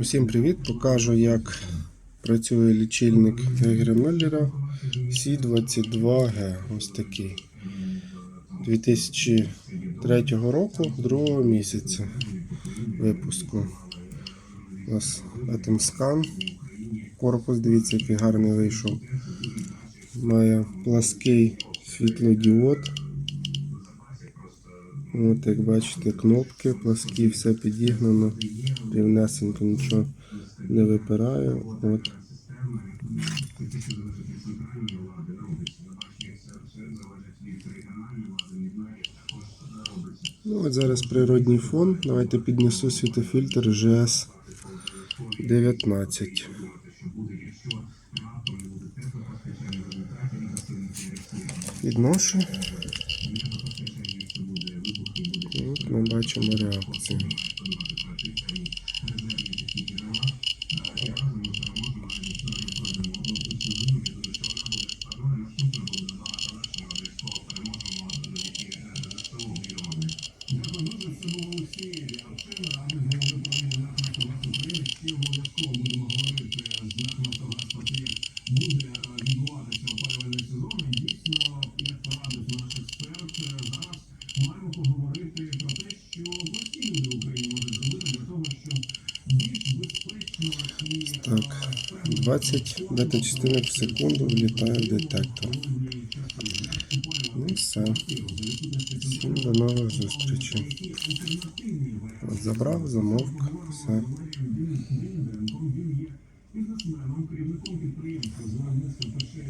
Усім привіт! Покажу, як працює лічильник Ігоря Меллера C22G. Ось такий. 2003 року, другого місяця випуску. У нас атомскан. Корпус, дивіться, який гарний вийшов. Має плаский світлодіод. От, як бачите, кнопки пласкі, все підігнано, рівнесенько нічого не випирає. От. Ну, от зараз природній фон. Давайте піднесу світофільтр GS 19. Підношу. От ми бачимо реакцію. Так, 20 бета-частинок в секунду влітає в детектор. Ну і все. Всім до нових зустрічей. От забрав, замовк, все.